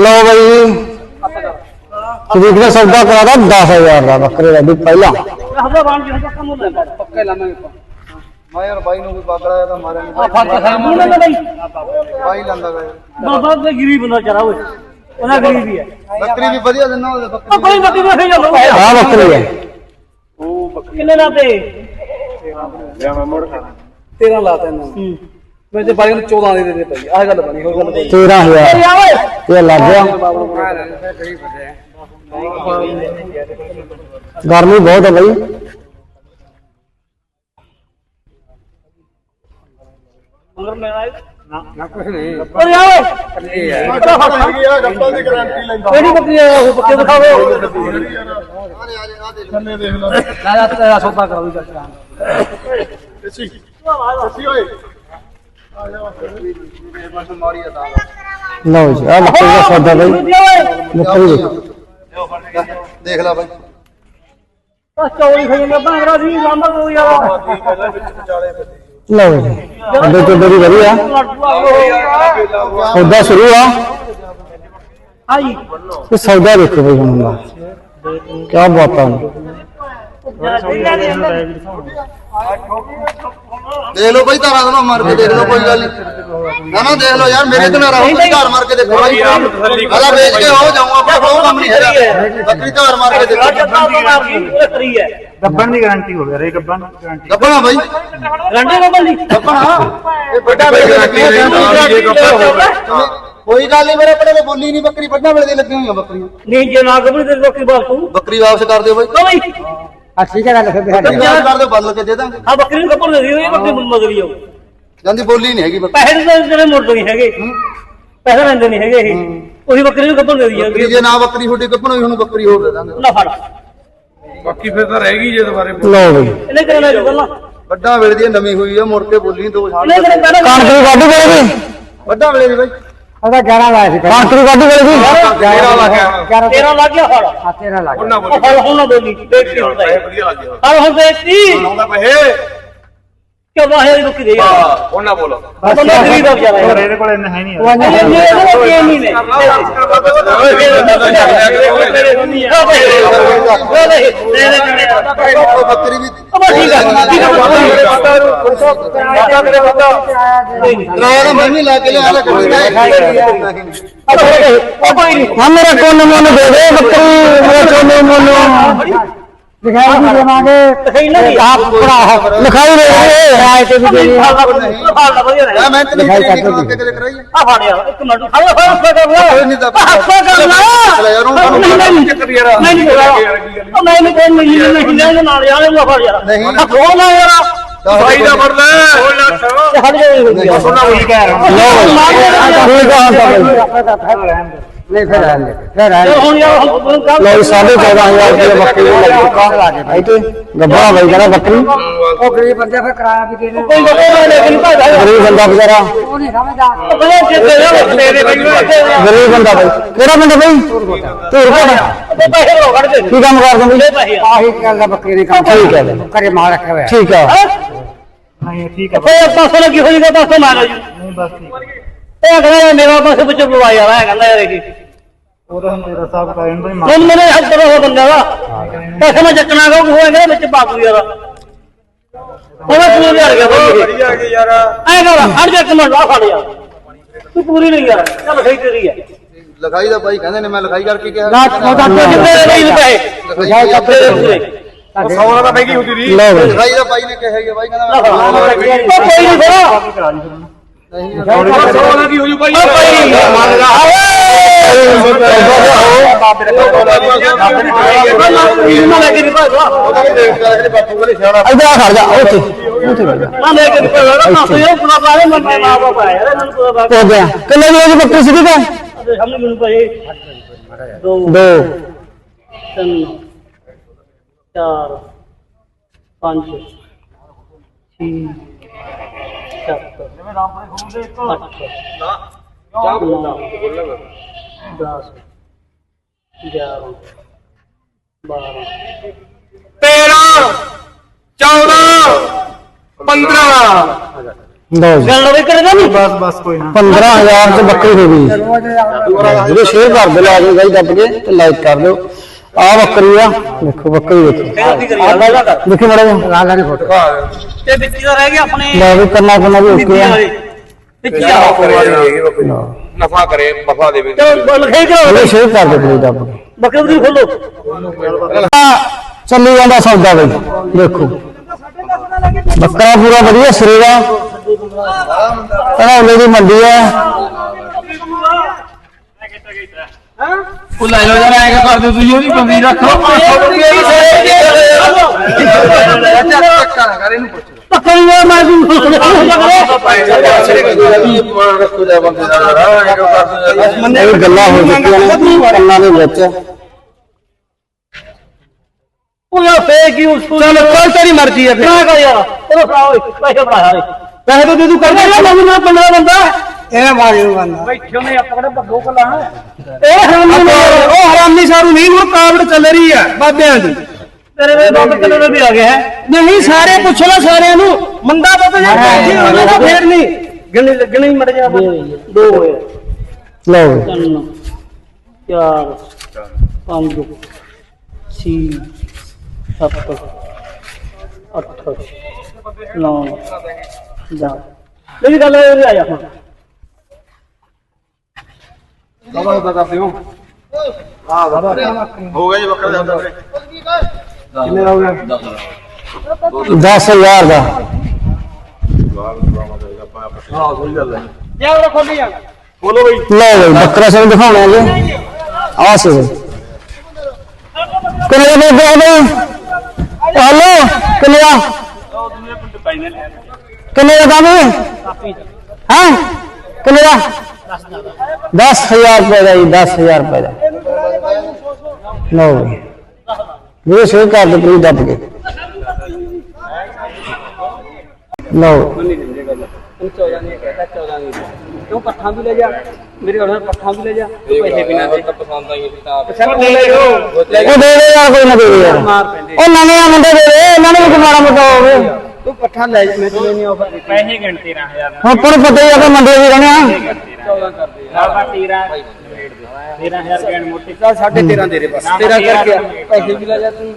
ਲਓ ਬਈ। ਸਦੀਕ ਨੇ ਸੌਦਾ ਕਰਾਦਾ 10000 ਦਾ ਬੱਕਰੇ ਦਾ ਵੀ ਪਹਿਲਾਂ। ਹਫਦਾ ਬਣ ਜੀ ਪੱਕਾ ਮੁੱਲ ਹੈ ਪੱਕਾ ਲਾਵਾਂਗੇ ਮੈਂ ਯਾਰ ਬਾਈ ਨੂੰ ਵੀ ਬਾਗੜਾ ਤਾਂ ਮਾਰਿਆ ਨਹੀਂ ਆ ਫ਼ਰਕ ਹੈ ਮੁੱਲ ਨਾ ਬਈ। ਬਾਈ ਲੰਦਾ ਗਾ। ਬਾਬਾ ਤੇ ਗਰੀਬ ਬੰਦਾ ਚਰਾ ਓਏ। ਉਹਨਾਂ ਗਰੀਬ ਹੀ ਹੈ ਬੱਕਰੀ ਵੀ ਵਧੀਆ ਦਿੰਦਾ ਉਹਦੇ ਉਹ ਬੱਕਰੀ ਕੋਈ ਬੱਤੀ ਨਾ ਖੇਡ ਲੋ ਆਹ ਬੱਕਰੀ ਹੈ ਕਿੰਨੇ ਦਾ ਤੇ 13 ਲਾਤਾ ਹੂੰ। ਮੈਂ ਤੇ ਬਾਈ ਨੂੰ 14 ਦੇ ਦੇ ਪਈ ਆਹ ਗੱਲ ਬਣੀ ਹੋਰ ਗੱਲ ਕੋਈ 13000 ਓਏ ਆ ਓਏ। ਇਹ ਲੱਗ ਗਿਆ। ਗਰਮੀ ਬਹੁਤ ਹੈ ਬਈ। ਮਗਰ ਮੇਰਾ ਨਾ ਨਾ ਕੁਛ ਨਹੀਂ ਓਏ। ਆ ਓਏ ਆ ਗੱਪਾਂ ਦੀ ਗਾਰੰਟੀ ਲੈਂਦਾ ਕਿਹੜੀ ਬੱਕਰੀ ਹੈ ਉਹ? ਬੱਕਰੀ ਦਿਖਾਓ। ਥੱਲੇ ਦੇਖ ਲਓ ਲੈ ਜਾ ਤੇਰਾ ਸੌਦਾ ਕਰਾ ਦੂ ਚਾਚਾ ਅੱਛੀ ਅੱਛੀ ਓਏ। ਆ ਜਾ ਆ ਲਓ ਜੀ ਆਹ ਬੱਕਰੀ ਦਾ ਸੌਦਾ ਬਈ। ਦੇਖੋ ਦੇਖ ਲੈ ਬਾਈ। ਆ ਖਾਈ ਸੀ ਲਾਂਬਾ ਕੋਈ ਲਓ ਜੀ ਅੱਡੇ ਤੋਂ ਬੜੀ ਵਧੀਆ। ਸੌਦਾ ਸ਼ੁਰੂ ਆ। ਆਈ। ਇਹ ਸੌਦਾ ਦੇਖੋ ਬਈ ਹੁਣ। ਦਾ ਕੀ ਬਾਤਾਂ ਨੇ ਦੇਖ ਲਓ ਬਾਈ ਧਾਰਾ ਦਾ ਮਾਰ ਕੇ ਦੇਖ ਲਓ ਕੋਈ ਗੱਲ ਨਹੀਂ। ਨਾ ਨਾ ਦੇਖ ਲਓ ਯਾਰ ਮੇਰੇ ਤੇ ਨਾ ਰਹੋ ਤੁਸੀਂ ਧਾਰ ਮਾਰ ਕੇ ਦੇਖੋ ਬਾਈ। ਅਲਾ ਵੇਚ ਕੇ ਹੋ ਜਾਊਂ ਆਪਣਾ ਕੋਈ ਕੰਮ ਨਹੀਂ ਹੈਗਾ। ਬੱਕਰੀ ਧਾਰ ਮਾਰ ਕੇ ਦੇਖੋ। ਫਰੀ ਹੈ। ਗੱਬਣ ਦੀ ਗਾਰੰਟੀ ਹੋਵੇ ਰੇ ਗੱਬਣ ਦੀ ਗਾਰੰਟੀ ਗੱਪਣਾ ਬਾਈ। ਰੰਡੇ ਨੂੰ ਬੰਦੀ ਗੱਪਣਾ ਇਹ ਵੱਡਾ ਵੇਚ ਕੋਈ ਗੱਲ ਨਹੀਂ ਮੇਰੇ ਕੋਲੇ ਬੋਲੀ ਨਹੀਂ ਬੱਕਰੀ ਵੱਡਾ ਵੇਲੇ ਦੀ ਲੱਗੀ ਹੋਈਆਂ ਬੱਕਰੀਆਂ। ਨਹੀਂ ਜੇ ਨਾ ਕਬੜੀ ਤੇ ਲੋਕੀ ਬਾਤ ਤੂੰ ਬੱਕਰੀ ਵਾਪਸ ਕਰ ਦਿਓ ਬਈ। ਆ ਠੀਕ ਹੈ ਗੱਲ ਫਿਰ ਬੱਕਰੀ ਵਾਪਸ ਕਰ ਦਿਓ ਬਦਲ ਕੇ ਦੇ ਦਾਂਗੇ। ਆ ਬੱਕਰੀ ਨੂੰ ਕੱਪੜ ਦੇ ਦਿਓ ਇਹ ਬੱਕਰੀ ਮਗਰੀ ਜਾਓ ਜਾਂਦੀ ਬੋਲੀ ਨਹੀਂ ਹੈਗੀ ਬੱਕਰੀ। ਪੈਸੇ ਤਾਂ ਤੇਰੇ ਮੁੜਦੇ ਨਹੀਂ ਹੈਗੇ। ਪੈਸੇ ਲੈਂਦੇ ਨਹੀਂ ਹੈਗੇ ਇਹ। ਉਹੀ ਬੱਕਰੀ ਨੂੰ ਕੱਪੜ ਦੇ ਦਿਓ। ਬੱਕਰੀ ਜੇ ਨਾ ਬੱਕਰੀ ਛੋਟੀ ਕੱਪਣ ਹੋਈ ਹੁਣ ਬੱਕਰੀ ਹੋਰ ਦੇ ਦਾਂਗੇ। ਨਾ ਫੜ। ਬਾਕੀ ਫਿਰ ਤਾਂ ਰਹਿ ਗਈ ਜੇ ਦੁਬਾਰੇ ਲਓ ਬਈ। ਇਹਨੇ ਕਰਨਾ ਜੋ ਗੱਲਾਂ ਵੱਡਾ ਵੇਲੇ ਦੀ ਨਵੀਂ ਹੋਈ ਆ ਮੁੜ ਕੇ ਬੋਲੀ ਨੀ ਦੋ ਸਾਲ ਇਹਨੇ ਕਰਨਾ ਪਹਿਲਾਂ ਕਣਕ ਦੀ ਵਾਢੀ ਵੇਲੇ ਦੀ ਵੱਡਾ ਵੇਲੇ ਦੀ ਬਾਈ। ਉਹਦਾ 11 ਲਾਇਆ ਸੀ ਕਣਕ ਦੀ ਵਾਢੀ ਵੇਲੇ ਦੀ 11 ਲੱਖ ਤੇਰਾ ਲੱਗ ਗਿਆ ਫੜ ਆ 13 ਲੱਗ ਉਹਨਾਂ ਉਹ ਫੜ ਹੁਣ ਨਾ ਬੋਲੀ। ਦੇਖੀ ਹੁੰਦਾ ਹੈ ਵਧੀਆ ਲੱਗਿਆ ਹਰ ਹੁਣ ਦੇਖੀ ਆਉਂਦਾ ਪੈਸੇ। ਕਿਉਂ ਵਾਹੇ ਦੀ ਰੁਕੀ ਦੇ ਯਾਰ ਹਾਂ ਉਹਨਾਂ ਬੋਲ ਬੰਦਾ ਗਰੀਬ ਆ ਵਿਚਾਰਾ। ਯਾਰ ਇਹਦੇ ਕੋਲ ਇੰਨਾ ਹੈ ਨਹੀਂ। ਉਹ ਇਹ ਨਹੀਂ। ਇਹਦੇ ਕੋਲ ਕੀ ਨਹੀਂ। ਨੇ ਉਹ ਬੱਕਰੀ ਵੀ ਕਿਰਾਇਆ ਤਾਂ ਮੈਂ ਵੀ ਲਾ ਕੇ ਲਿਆ ਲੈ ਕੋਈ ਹਾਂ ਮੇਰਾ ਕੋਨ ਮੋਨ ਦੇ ਦੇ ਬੱਕਰੀ ਮੇਰਾ ਕੋਨ ਮੋਨ ਦਿਖਾਈ ਵੀ ਦੇਵਾਂਗੇ ਆਪ ਪੜਾ ਲਿਖਾਈ ਦੇ ਦੇ ਰਾਇ ਤੇ ਵੀ ਦੇਣੀ ਆ ਮੈਂ ਤੇ ਲਿਖਾਈ ਨਹੀਂ ਕਰਾ ਕਦੇ ਕਰਾਈ ਆ ਫੜ ਯਾਰ ਇੱਕ ਮਿੰਟ ਖੜਾ ਖੜਾ ਖੜਾ ਕੋਈ ਨਹੀਂ ਤਾਂ ਹੱਥਾਂ ਕਰ ਲਾ ਯਾਰ ਉਹਨੂੰ ਨਹੀਂ ਨਹੀਂ ਚੱਕਰ ਯਾਰ ਨਹੀਂ ਨਹੀਂ ਉਹ ਮੈਂ ਨਹੀਂ ਕੋਈ ਨਹੀਂ ਨਹੀਂ ਨਹੀਂ ਨਾਲ ਯਾਰ ਇਹ ਫੜ ਯਾਰ ਨਹੀਂ। ਉਹ ਨਾ ਯਾਰ ਭਾਈ ਦਾ ਫੜ ਲੈ 2 ਲੱਖ ਹਟ ਜਾ ਉਹਨਾਂ ਉਹੀ ਕਹਿ ਰਿਹਾ ਠੀਕ ਆ ਨਹੀਂ ਫਿਰ ਰਹਿਣ ਦੇ ਫਿਰ ਰਹਿਣ ਦੇ ਹੁਣ ਯਾਰ ਹੁਣ ਕੱਲ ਲਓ ਸਾਢੇ 14000 ਰੁਪਏ ਬੱਕਰੀ ਨੂੰ ਲੱਗ ਚੁੱਕਾ ਇੱਥੇ ਗੱਬਾ ਬਈ ਕਹਿੰਦਾ ਬੱਕਰੀ। ਉਹ ਗਰੀਬ ਬੰਦੇ ਫਿਰ ਕਿਰਾਇਆ ਵੀ ਦੇਣੇ। ਕੋਈ ਬੱਕਰੇ ਨਾ ਲੇਕਿਨ ਭਾਈ? ਗਰੀਬ ਬੰਦਾ ਵਿਚਾਰਾ ਉਹ ਨਹੀਂ ਸਮਝਦਾ। ਬੜੇ ਚਿੱਤੇ ਦੇ ਤੇਰੇ ਬਈ ਗਰੀਬ ਬੰਦਾ ਬਈ ਕਿਹੜਾ ਪਿੰਡ ਬਈ? ਧੂਰਕੋਟ ਉਹ ਪੈਸੇ ਲੋ ਕੱਢ ਦੇ ਕੀ ਕੰਮ ਕਰਦੇ ਬਈ ਪੈਸੇ ਆਹੀ ਗੱਲ ਦਾ ਬੱਕਰੀ ਦੀ ਕੰਮ। ਠੀਕ ਹੈ। ਘਰੇ ਮਾਲ ਰੱਖਿਆ ਹੋਇਆ। ਠੀਕ ਆ। ਨਹੀਂ ਠੀਕ ਹੈ ਲੱਗੀ ਹੋਈ ਦਾ ਪਾਸੋਂ ਮਾਰੋ ਜੀ ਨਹੀਂ ਬਸ ਠੀਕ ਇਹ ਕਹਿੰਦਾ ਮੇਰਾ ਪਾਸੇ ਵਿੱਚ ਬੁਲਾ ਯਾਰ ਇਹ ਕਹਿੰਦਾ ਯਾਰ ਕੀ ਉਹ ਤਾਂ ਮੇਰਾ ਸਾਹਿਬ ਦਾ ਇਹਨਾਂ ਦਾ ਹੁਣ ਮੇਰੇ ਹੱਥ ਤੋਂ ਉਹ ਬੰਦਾ ਵਾ ਪੈਸੇ ਮੈਂ ਚੱਕਣਾ ਕੋ ਹੋਏਗਾ ਵਿੱਚ ਬਾਕੂ ਯਾਰ ਉਹਦਾ ਤੂੰ ਲਿਆ ਗਿਆ ਬਈ ਆ ਗਈ ਯਾਰ ਐ ਕਰ ਹਟ ਜਾ ਇੱਕ ਮਿੰਟ ਆ ਫੜ ਯਾਰ ਤੂੰ ਪੂਰੀ ਨਹੀਂ ਯਾਰ ਚੱਲ ਸਹੀ ਤੇਰੀ ਹੈ ਲਿਖਾਈ ਦਾ ਬਾਈ ਕਹਿੰਦੇ ਨੇ ਮੈਂ ਲਿਖਾਈ ਕਰਕੇ ਕਿਹਾ ਨਾ ਉਹਦਾ ਕਿੰਨੇ ਦੇ ਨਹੀਂ ਪੈਸੇ ਲਿਖਾਈ ਉਹ 100 ਦਾ ਮਹਿੰਗੀ ਹੁੰਦੀ ਰਹੀ ਲਓ ਬਈ ਲਿਖਾਈ ਦਾ ਬਾਈ ਨੇ ਕਿਹਾ ਕਿ ਬਾਈ ਕਹਿੰਦਾ ਉਹ ਕੋਈ ਨਹੀਂ ਫਿਰ ਕਰਾ ਲਈ ਫਿਰ ਉਹਨਾਂ 100 ਦਾ ਕੀ ਹੋ ਜੂ ਭਾਈ? ਉਹ ਕੋਈ ਮੰਨ ਲਾ ਖੜ ਜਾ ਉੱਥੇ ਉੱਥੇ ਖੜ ਜਾ ਹੋ ਗਿਆ ਕਿੰਨੇ ਦੀ ਉਹਦੀ ਬੱਕਰੀ ਸੀ ਕਿਤੇ ਸਾਹਮਣੇ ਮੈਨੂੰ ਭਾਈ ਦੋ ਦੋ ਚਾਰ ਪੰਜ ਛੇ ਸੱਤ ਅੱਠ ਨੌ ਦਸ। ਗਿਆਰਾਂ। ਬਾਰਾਂ। 13 14 15 ਲਓ ਜੀ। ਗੱਲ ਲਵੇ ਕਰੇਗਾ ਨਹੀਂ ਬਸ ਬਸ ਕੋਈ ਨਾ। 15000 ਚ ਬੱਕਰੀ ਹੋ ਗਈ। ਵੀਡੀਓ ਸ਼ੇਅਰ ਕਰ ਦਿਓ ਲਾਜ਼ਮੀ ਗਾਈ ਦੱਬ ਕੇ ਤੇ ਲਾਈਕ ਕਰ ਦਿਓ। ਆ ਬੱਕਰੀ ਆ ਦੇਖੋ ਬੱਕਰੀ ਦੇਖੋ ਕਰੀ ਦੇਖੀ ਮੜਾ ਜੀ ਲਾਲਾ ਦੀ ਫੋਟੋ ਤੇ ਵਿੱਚ ਦਾ ਰਹਿ ਗਿਆ ਆਪਣੇ ਲੈ ਵੀ ਕਰਨਾ ਕਰਨਾ ਵੀ ਓਕੇ ਆ ਵਿੱਚ ਆ ਨਫਾ ਕਰੇ ਵਫਾ ਦੇਵੇ ਚਲੋ ਲਿਖੇ ਕਰੋ ਵੀਡੀਓ ਸ਼ੇਅਰ ਕਰ ਦਿਓ ਪਲੀਜ਼ ਕੇ ਬੱਕਰੀ ਦੀ ਖੋਲੋ ਆ, ਚੱਲੀ ਜਾਂਦਾ ਸੌਦਾ ਬਈ ਦੇਖੋ ਬੱਕਰਾ ਪੂਰਾ ਵਧੀਆ ਸਿਰੇ ਦਾ ਧਨੌਲੇ ਦੀ ਮੰਡੀ ਹੈ ਉਹ ਲੈ ਲਓ ਯਾਰ ਐਂ ਕਰ ਦਿਓ ਤੁਸੀਂ ਉਹਦੀ ਬੰਦੀ ਰੱਖੋ ਬੱਕਰੀ ਦਾ ਮੈਂ ਵੀ ਇਹ ਗੱਲਾਂ ਹੋ ਚੁੱਕੀਆਂ ਨੇ ਕੰਨਾਂ ਦੇ ਵਿੱਚ ਉਹ ਯਾਰ ਫੇਕ ਹੀ ਉਸ ਚੱਲ ਕੱਲ ਤੇਰੀ ਮਰਜ਼ੀ ਹੈ ਫਿਰ ਨਾ ਕਰ ਯਾਰ ਚਲੋ ਫੜਾਓ ਪੈਸੇ ਫੜਾ ਯਾਰ ਪੈਸੇ ਤਾਂ ਦੇ ਦੂ ਕਰ ਦੇ ਮੈਨੂੰ ਨਾ ਪੰਨਾ ਬੰਦਾ ਇਹ ਮਾਰੀ ਨੂੰ ਬੰਦਾ। ਬੈਠਿਓ ਨੇ ਆਪਾਂ ਕਿਹੜਾ ਬੱਗੋ ਕਲਾ ਇਹ ਹਰਾਮੀ ਨੇ ਉਹ ਹਰਾਮੀ ਸਾਰੂ ਨਹੀਂ ਹੁਣ ਕਾਵੜ ਚੱਲ ਰਹੀ ਆ ਬਾਬਿਆਂ ਦੀ। ਤੇਰੇ ਵੇ ਬੰਦ ਕਲਰ ਵੀ ਆ ਗਿਆ ਹੈ। ਨਹੀਂ ਸਾਰੇ ਪੁੱਛ ਲੋ ਸਾਰਿਆਂ ਨੂੰ। ਮੰਦਾ ਬਾਬਾ ਜੇ ਪੈਸੇ ਹੋਣੇ ਤਾਂ ਫੇਰ ਨਹੀਂ। ਗਿਣੀ ਗਿਣੀ ਮੜ ਜਾ ਦੋ ਹੋਏ। ਲਓ। ਤਿੰਨ ਚਾਰ ਪੰਜ ਛੇ ਸੱਤ ਅੱਠ ਨੌ ਦਸ। ਮੇਰੀ ਗੱਲ ਇਹ ਆ ਜਾ ਹੁਣ। ਹੋ ਗਿਆ ਜੀ ਬੱਕਰਾ ਦਾ ਕਿੰਨੇ ਦਾ ਹੋ ਗਿਆ 10000 ਦਾ ਜਾ ਉਹ ਖੋਲੀ ਜਾ ਬੋਲੋ ਬਈ ਲਓ ਬਈ ਬੱਕਰਾ ਸਿੰਘ ਦਿਖਾਉਣਾ ਜੀ ਆ ਸੀ ਬਈ ਕਿੰਨੇ ਦੇ ਦੇ ਬਈ ਹਲੋ ਕਿੰਨੇ ਦਾ ਕਿੰਨੇ ਦਾ ਦਾਮ ਹਾਂ ਕਿੰਨੇ ਦਾ 10000 ਰੁਪਏ ਦਾ ਜੀ 10000 ਰੁਪਏ ਦਾ ਲਓ ਸ਼ੇਅਰ ਕਰ ਦਿਓ ਪਲੀਜ਼ ਦੱਬ ਕੇ ਲਓ ਕਿਉਂ ਪੱਠਾਂ ਵੀ ਲੈ ਜਾ ਮੇਰੇ ਕੋਲ ਪੱਠਾਂ ਵੀ ਲੈ ਜਾ ਪੈਸੇ ਬਿਨਾਂ ਦੇ ਪਸੰਦ ਆਈ ਤਾਂ ਉਹ ਦੇ ਦੇ ਯਾਰ ਕੋਈ ਨਾ ਦੇ ਦੇ ਯਾਰ ਉਹ ਨਵੇਂ ਆ ਮੁੰਡੇ ਦੇ ਦੇ ਇਹਨਾਂ ਨੂੰ ਵੀ ਕੋਈ ਮਾੜਾ ਮੋਟਾ ਹੋਵੇ ਤੂੰ ਪੱਠਾਂ ਲੈ ਜਾ ਮੈਂ ਤੈਨੂੰ ਨਹੀਂ ਆਫਰ ਦਿੱਤੀ ਪੈਸੇ ਗਿਣ 13000 ਹੁਣ ਆਪਾਂ ਨੂੰ ਪਤਾ ਹੀ ਆ ਕਿ ਮੰਡੇ ਵੀ ਰਹਿਣੇ। ਆ 14 ਕਰ ਦੇ। ਲਾਵਾ 13 13000 ਗਿਣ ਮੋਟੀ। ਚੱਲ 13.5 ਦੇ ਦੇ ਬਸ। ਤੇਰਾ ਕਰਕੇ ਪੈਸੇ ਵੀ ਲੈ ਜਾ ਤੂੰ।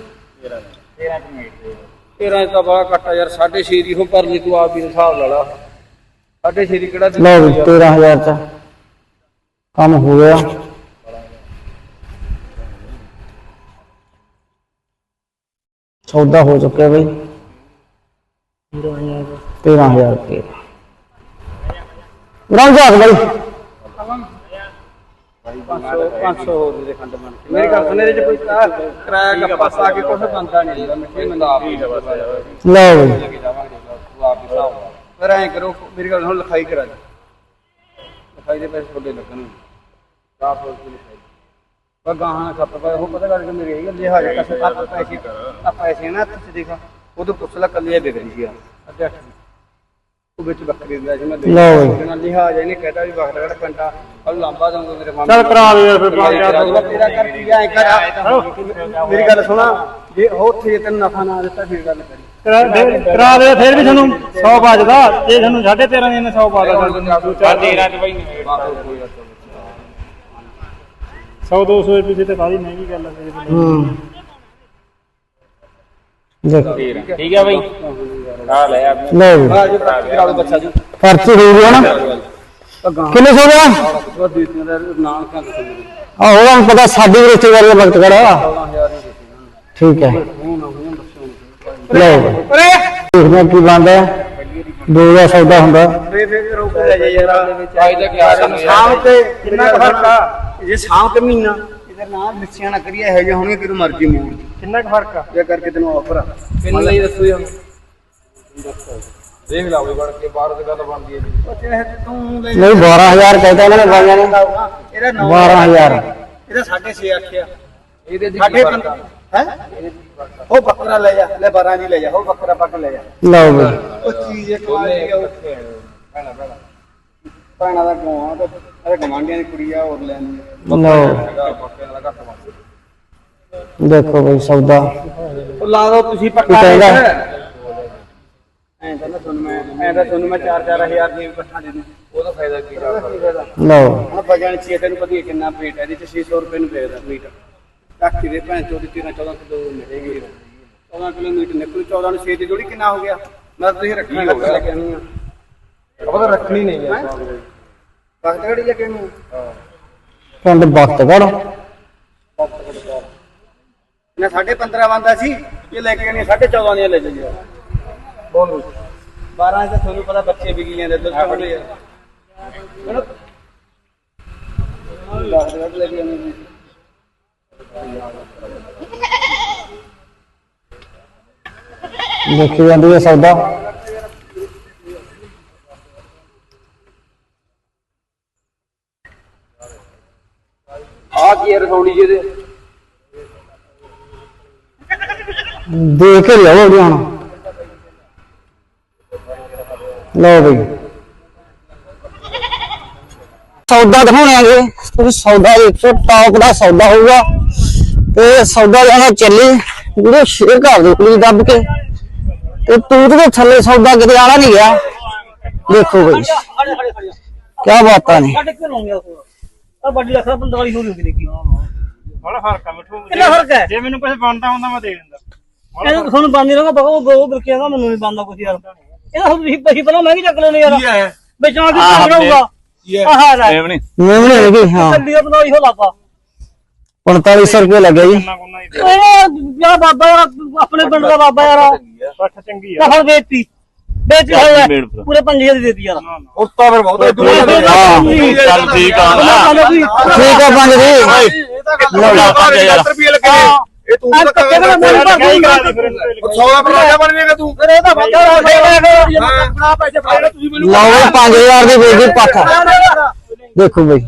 13 ਚ ਮੇਟ ਦੇ। ਤੇਰਾ ਤਾਂ ਬੜਾ ਕੱਟਾ ਯਾਰ 6.5 ਦੀ ਹੋ ਪਰ ਲਈ ਤੂੰ ਆਪ ਵੀ ਹਿਸਾਬ ਲਾ ਲਾ। 6.5 ਦੀ ਕਿਹੜਾ ਲਓ ਵੀ 13000 ਚ ਕੰਮ ਹੋ ਗਿਆ। ਸੌਦਾ ਹੋ ਚੁੱਕਿਆ ਬਈ। 13000 ਰੁਪਏ। ਰੰਗ ਜਾ ਬਈ। 500 ਹੋਰ ਦੇ ਖੰਡ ਬਣ ਕੇ। ਮੇਰੇ ਘਰ ਸੁਣੇ ਦੇ ਚ ਕੋਈ ਤਾਂ ਕਿਰਾਇਆ ਗੱਪਾ ਸਾ ਕੇ ਕੁਝ ਬੰਦਾ ਨਹੀਂ ਹੁੰਦਾ ਮਿੱਠੇ ਮੈਂ ਆਪ ਹੀ ਲਓ ਬਈ ਫਿਰ ਐਂ ਕਰੋ ਮੇਰੀ ਗੱਲ ਹੁਣ ਲਿਖਾਈ ਕਰਾ ਦੇ। ਲਿਖਾਈ ਦੇ ਪੈਸੇ ਤੁਹਾਡੇ ਲੱਗਣਗੇ ਸਾਫ਼ ਹੋ ਕੇ ਲਿਖਾਈ। ਬਸ ਗਾਹਾਂ ਨਾ ਖੱਪ ਪਏ। ਉਹ ਪਤਾ ਕਰਕੇ ਮੇਰੇ ਇਹ ਲਿਹਾਜ਼ ਕਸੇ ਕਰ ਪੈਸੇ ਆ ਪੈਸੇ ਨਾ ਹੱਥ 'ਚ ਦੇਖਾ ਉਹ ਤੋਂ ਪੁੱਛ ਲੈ ਕੱਲੀ ਦੇ ਰਹੀ ਸੀ ਅੱਧੇ ਅੱਠ ਉਹ ਵਿੱਚ ਬੱਕਰੀ ਦਾ ਸੀ ਮੈਂ ਦੇ ਲਓ ਬਈ। ਨਾਲ ਲਿਹਾਜ਼ ਇਹਨੇ ਕਹਿਤਾ ਵੀ ਕਿਹੜਾ ਘੰਟਾ ਉਹ ਲਾਂਬਾ ਦਊਂਗਾ ਮੇਰੇ ਮਾਮੇ ਚੱਲ ਕਰਾ ਦੇ ਯਾਰ ਫਿਰ ਪੰਜ ਹਜ਼ਾਰ ਤੇਰਾ ਤੇਰਾ ਕਰ ਕੀ ਐਂ ਕਰ। ਮੇਰੀ ਗੱਲ ਸੁਣਾ ਜੇ ਉਹ ਉੱਥੇ ਜੇ ਤੈਨੂੰ ਨਫਾ ਨਾ ਦਿੱਤਾ ਫਿਰ ਗੱਲ ਕਰੀ। ਕਰਾ ਦੇ ਫਿਰ ਵੀ ਤੁਹਾਨੂੰ 100 ਬਚਦਾ ਜੇ ਤੁਹਾਨੂੰ 13.5 ਦੀ ਇਹਨੇ 100 ਪਾ ਦਾ 13 ਚ ਬਈ 100 200 ਰੁਪਏ ਤੇ ਕਾਹਦੀ ਮਹਿੰਗੀ ਗੱਲ ਹੈ ਹੂੰ। ਦੇਖੋ। ਠੀਕ ਹੈ ਬਈ ਆ ਲੈ ਆ। ਲਓ ਵੀ ਆ ਜੋ ਕਰਾ ਲਓ ਬੱਚਾ ਜੀ। ਵੀ ਹੈ ਨਾ? ਅੱਗਾ ਕਿੰਨੇ ਸੌ ਦਾ ਉਹ ਦਿੱਤੀਆਂ ਦਾ ਨਾਮ kan ਆਹੋ ਹੁਣ ਪਤਾ ਸਾਡੀ ਵੀ ਰਿਸ਼ਤੇਦਾਰੀ ਦਾ ਵਕਤ ਕਰਾ 16000 ਹੀ ਦਿੱਤੀ ਠੀਕ ਹੈ। ਹੁਣ ਹੁਣ ਲਓ ਬਈ ਦੇਖਦੇ ਹਾਂ ਕੀ ਬਣਦਾ ਹੈ। ਦੋ ਦਾ ਸੌਦਾ ਹੁੰਦਾ। ਲੈ ਜਾ? ਸ਼ਾਮ ਤੇ ਕਿੰਨਾ ਕੁ ਫ਼ਰਕ ਆ? ਜੇ ਸ਼ਾਮ ਤੇ ਮਹੀਨਾ। ਇਹਦੇ ਨਾਲ ਮਿੱਸੀਆਂ ਨਾ ਕਰੀਏ ਇਹੋ ਜਿਹਾ ਹੋਣਗੇ ਤੈਨੂੰ ਮਰਜ਼ੀ ਮੂਡ। ਕਿੰਨਾ ਕੁ ਫ਼ਰਕ ਆ? ਇਹ ਕਰਕੇ ਤੈਨੂੰ ਆਫਰ ਆ। ਕਿੰਨਾ ਲਈ ਦੱਸੋ ਯਾਰ ਦੇਖ ਲਾ ਬਈ ਬਣ ਕੇ ਬਾਹਰ ਦੀ ਗੱਲ ਬਣਦੀ ਹੈ ਜੀ। ਉਹ ਚਾਹੇ ਤੂੰ ਲੈ ਨਹੀਂ 12000 ਕਹਿੰਦਾ ਇਹਨਾਂ ਨੇ ਬਾਈਆਂ ਨੇ। ਇਹਦਾ 9 12000 ਇਹਦਾ 6.5 ਆਖਿਆ। ਇਹਦੇ ਦੀ ਸਾਡੇ ਕੀ ਫ਼ਰਕ ਆ? ਹੈ? ਉਹ ਬੱਕਰਾ ਲੈ ਜਾ ਲੈ 12 ਦੀ ਲੈ ਜਾ ਉਹ ਬੱਕਰਾ ਪੱਕ ਲੈ ਜਾ। ਲਓ ਬਈ। ਉਹ ਚੀਜ਼ ਇੱਕ ਵਾਰ ਦੀ ਆ, ਉਹ ਭੈਣਾ ਭੈਣਾ। ਭੈਣਾਂ ਦਾ ਤੇ ਅਰੇ ਗਵਾਂਢੀਆਂ ਦੀ ਕੁੜੀ ਆ ਹੋਰ ਲੈਣੀ। ਲਓ। ਦੇਖੋ ਬਈ ਸੌਦਾ। ਉਹ ਲਾ ਦੋ ਤੁਸੀਂ ਐਂ ਤਾਂ ਨਾ ਤੁਹਾਨੂੰ ਮੈਂ ਐਂ ਤਾਂ ਤੁਹਾਨੂੰ ਮੈਂ 4-4000 ਦੀ ਇਕੱਠਾ ਦੇ ਦੂੰ ਉਹਦਾ ਫਾਇਦਾ ਕੀ ਜਾ ਲਓ। ਹੁਣ ਵਜਣ ਚੀਏ ਤੈਨੂੰ ਪਤਾ ਹੀ ਹੈ ਕਿੰਨਾ weight ਹੈ ਇਹਦੇ ਚ 600 ਰੁਪਏ ਨੂੰ ਵੇਚਦਾ ਮੀਟ ਰੱਖੀ ਦੇ ਭੈਣ ਚੋਦੀ 13 14 ਕਿਲੋ ਨਿਕਲੇਗੀ 14 ਕਿਲੋਮੀਟਰ ਨਿਕਲੂ 14 ਨੂੰ 6 ਦੀ ਜੋੜੀ ਕਿੰਨਾ ਹੋ ਗਿਆ? ਮੈਂ ਤਾਂ ਤੁਸੀਂ ਰੱਖਣੀ ਹੋ ਗਿਆ? ਕਹਿਣੀ ਆ। ਉਹ ਤਾਂ ਰੱਖਣੀ ਨਹੀਂ ਹੈ। ਵਕਤ ਘੜੀ ਜਾ ਕਿਹਨੂੰ ਪਿੰਡ ਬਖਤਗੜ ਨਾ ਸਾਢੇ 15 ਬੰਦਾ ਸੀ ਇਹ ਲੈ ਕੇ ਗਏ ਸਾਢੇ 14 ਦੀਆਂ ਲੈ ਜਾਈਏ। ਬੋਲ 12 ਤਾਂ ਤੁਹਾਨੂੰ ਪਤਾ ਬੱਚੇ ਵਿਕੀ ਜਾਂਦੇ ਦੁੱਧ ਚੋਂਦੇ ਆ। ਲੱਗ। ਦੇਖੀ ਜਾਂਦੀ ਹੈ ਸੌਦਾ। ਆਹ ਕੀ ਹੈ ਰਸੌਲੀ ਜਿਹਦੇ ਦੇਖ ਕੇ ਲਿਆਓ ਹੁਣ। ਲਓ ਬਈ। ਸੌਦਾ ਦਿਖਾਉਣੇ ਆਗੇ ਤੁਸੀਂ ਸੌਦਾ ਦੇਖੋ ਟੌਪ ਦਾ ਸੌਦਾ ਹੋਊਗਾ। ਤੇ ਸੌਦਾ ਜਾਣਾ ਚੱਲੀ ਵੀਡੀਓ ਸ਼ੇਅਰ ਕਰ ਦਿਓ ਪਲੀਜ਼ ਦੱਬ ਕੇ। ਤੇ ਤੂਤ ਦੇ ਥੱਲੇ ਸੌਦਾ ਕਿਤੇ ਆਣਾ ਨਹੀਂ ਗਿਆ। ਦੇਖੋ ਬਈ। ਕੀ ਬਾਤਾਂ ਨੇ। ਸਾਡੇ ਘਰੋਂ ਗਿਆ ਉਹ। ਆ ਵੱਡੀ ਲੱਖਾਂ 45 ਹੋ ਗਈ ਦੇਖੀ ਬੜਾ ਫ਼ਰਕ ਆ ਮਿੱਠੂ। ਕਿੰਨਾ ਫ਼ਰਕ ਹੈ? ਜੇ ਮੈਨੂੰ ਕੁਝ ਬਣਦਾ ਹੁੰਦਾ ਮੈਂ ਦੇ ਦਿੰਦਾ। ਇਹ ਤੁਹਾਨੂੰ ਬੰਦ ਨਹੀਂ ਰਹਾ ਬਗੋ ਗੋ ਬਰਕਿਆ ਦਾ ਮੈਨੂੰ ਨਹੀਂ ਬੰਦਾ ਕੁਝ ਯਾਰ। ਇਹਦਾ ਹੁਣ ਤੁਸੀਂ ਪਹੀ ਪਹਿਲਾਂ ਮਹਿੰਗੀ ਚੱਕ ਲੈਣੇ ਯਾਰ। ਵੇਚਣਾ ਕੀ ਬਣਾਊਗਾ? ਆਹ ਲੈ। ਨਹੀਂ। ਮੇਮਣੇ ਹੈਗੀ ਹਾਂ। ਚੱਲੀ ਬਣਾਈ ਹੋ ਲਾਪਾ 4500 ਰੁਪਏ ਲੱਗਿਆ ਜੀ। ਹੀ ਉਹ ਯਾਰ ਬਾਬਾ ਯਾਰ ਆਪਣੇ ਪਿੰਡ ਦਾ ਬਾਬਾ ਯਾਰ। ਪੱਠ ਚੰਗੀ ਆ। ਕਫਲ ਵੇਚਤੀ ਵੇਚੀ। ਹੋਇਆ ਪੂਰੇ 5000 ਦੀ ਦੇਤੀ ਯਾਰ। ਉੱਤਾ ਫਿਰ ਬਹੁਤ ਚੱਲ ਠੀਕ ਆ ਨਾ ਠੀਕ ਆ। ਪੰਜ ਦੀ। ਰੁਪਏ ਲੱਗੇ। ਨੇ ਇਹ ਤੂੰ ਤਾਂ ਕੱਕੇ ਦਾ ਮੋਲ ਭਰ ਕਈ ਦੂੰਗਾ। ਕਰਾ ਦੇ ਫਿਰ। ਇਹਦੇ ਲਈ। 100 ਦਾ ਰਾਜਾ ਬਣ ਜਾਏਗਾ ਤੂੰ। ਫਿਰ ਇਹਦਾ ਬੱਚਾ ਬਣਾ ਪੈਸੇ ਫੜੇ ਤੁਸੀਂ ਮੈਨੂੰ ਲਓ ਬਈ 5000 ਦੀ ਵੇਚੀ ਪੱਠ। ਦੇਖੋ ਬਈ।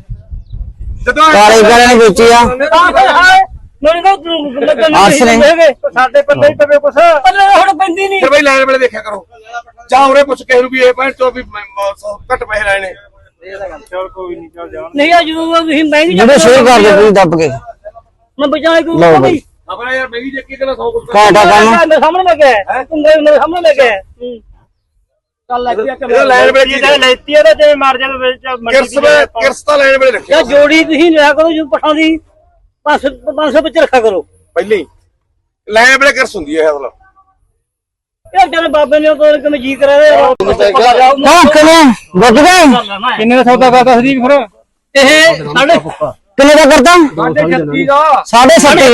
ਜਦੋਂ ਕਾਲੇ ਕਾਲੇ ਨੇ ਵੇਚੀ ਆ। ਮੇਰੇ ਤਾਂ ਆਸ ਨੇ। ਸਾਡੇ ਪੱਲੇ ਹੀ ਪਵੇ ਕੁਛ। ਪੱਲੇ ਹੁਣ ਪੈਂਦੀ ਨਹੀਂ। ਫਿਰ ਬਈ ਲੈਣ ਵੇਲੇ ਦੇਖਿਆ ਕਰੋ। ਜਾਂ ਉਰੇ ਪੁੱਛ ਕੇ ਨੂੰ ਵੀ ਇਹ ਭੈਣ ਚੋ ਵੀ ਮੈਂ- ਮੈਂ ਸੌ ਘੱਟ ਪੈਸੇ ਲੈਣੇ ਨੇ। ਚੱਲ ਕੋਈ ਨਹੀਂ ਚੱਲ ਜਾਣ ਨਹੀਂ ਆ ਜਦੋਂ ਤੁਸੀਂ ਮਹਿੰਗੀ ਜਿਹੜੇ ਸ਼ੇਅਰ ਕਰ ਦਿਓ ਪਲੀਜ਼ ਦੱਬ ਕੇ। ਮੈਂ ਬਚਾਏ ਕਿਉਂ ਲਓ ਬਈ। ਆਪਣਾ ਯਾਰ ਬਈ ਜੇ ਕੀ ਕਹਿੰਦਾ 100 ਕੁਝ ਘਾਟਾ ਕੰਮ ਮੇਰੇ ਸਾਹਮਣੇ ਲੱਗੇ ਤੂੰ ਮੇਰੇ ਮੇਰੇ ਸਾਹਮਣੇ ਲੱਗੇ ਚੱਲ ਲੱਗ ਗਿਆ ਇਹਦਾ ਲੈਣ ਵੇਲੇ ਕੀ ਜੇ ਲੈਤੀ ਆ ਤਾਂ ਜੇ ਮਰ ਜਾ ਵਿੱਚ ਮੰਡੀ ਕਿਰਸ ਦੀ ਵੇ ਕਿਰਸ ਤਾਂ ਲੈਣ ਵੇਲੇ ਰੱਖਿਆ ਯਾ ਜੋੜੀ ਤੁਸੀਂ ਲਿਆ ਕਰੋ ਜੋ ਪਠਾਂ ਦੀ 500 500 ਵਿੱਚ ਰੱਖਿਆ ਕਰੋ। ਪਹਿਲੇ ਹੀ। ਲੈਣ ਵੇਲੇ ਕਿਰਸ ਹੁੰਦੀ ਹੈ ਇਹ ਮਤਲਬ। ਯਾਰ ਜਦ ਬਾਬੇ ਨੇ ਤਾਂ ਕਿਵੇਂ ਜੀ ਕਰਾ ਦੇ ਹਾਂ ਕਿਵੇਂ? ਬੱਜ ਗਏ? ਕਿੰਨੇ ਦਾ ਸੌਦਾ ਕਰਦਾ ਸੀ ਫਿਰ? ਇਹ ਸਾਡੇ ਕਿੰਨੇ ਦਾ ਕਰਦਾ 36 ਦਾ। ਸਾਢੇ ਸੱਤੇ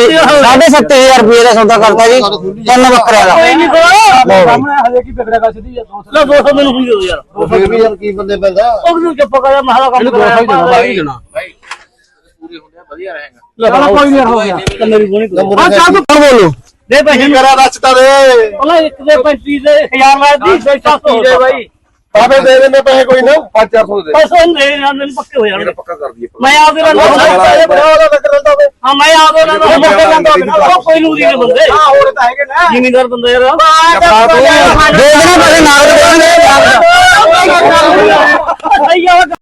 ਸਾਢੇ ਸੱਤੇ ਹਜ਼ਾਰ ਰੁਪਏ ਦਾ ਸੌਦਾ ਕਰਤਾ ਜੀ। ਤਿੰਨ ਬੱਕਰਿਆਂ ਦਾ ਕੋਈ ਨਹੀਂ ਲਓ ਬਈ। ਹਜੇ ਕੀ ਵਿਗੜੇਗਾ ਸਿੱਧੀ ਜਾਂ ਲੈ 200 ਮੈਨੂੰ ਹੀ ਦਿਓ ਯਾਰ। ਫਿਰ ਵੀ ਯਾਰ ਕੀ ਬੰਦੇ ਪੈਂਦਾ? ਉਹ ਨੂੰ ਚੁੱਪ ਕਰ ਮਹਾਲਾ ਕੰਮ ਕਰਾਇਆ ਹਾਂ ਮੇਰੀ ਗੋਣੀ ਚੱਲ ਤੂੰ ਹੁਣ ਬੋਲੋ। ਦੇ ਪੈਸੇ ਨੂੰ ਕਰਾ ਦੱਸਤਾ ਦੇ। ਉਹਨਾਂ ਇੱਕ ਦੇ 35 ਦੇ 1000 ਲਾ ਦੀ 700 ਦੇ ਬਾਈ। ਬਾਬੇ ਦੇ ਦਿੰਦੇ ਪੈਸੇ ਕੋਈ ਨਾ। 5400 ਦੇ। ਬਸ ਉਹ ਮੇਰੇ ਨਾਲ ਪੱਕੇ ਹੋ ਜਾਣਗੇ। ਪੱਕਾ ਕਰ ਦਈਏ ਮੈਂ ਆਪਦੇ ਨਾਲ ਪੈਸੇ ਬਣਾਉਣਾ ਕਰਨ ਦਾ ਹਾਂ ਮੈਂ ਆਪਦੇ ਨਾਲ ਮੁੱਕਰ ਜਾਂਦਾ ਉਹ ਕੋਈ ਨੂਰੀ ਦੇ ਬੰਦੇ। ਹਾਂ ਹੋਰ ਤਾਂ ਹੈਗੇ ਨਾ। ਜ਼ਿਮੀਂਦਾਰ ਬੰਦੇ ਯਾਰ। ਦੇ ਦੇਣਾ ਪੈਸੇ ਨਾਲ ਦੇ ਦੇਣਾ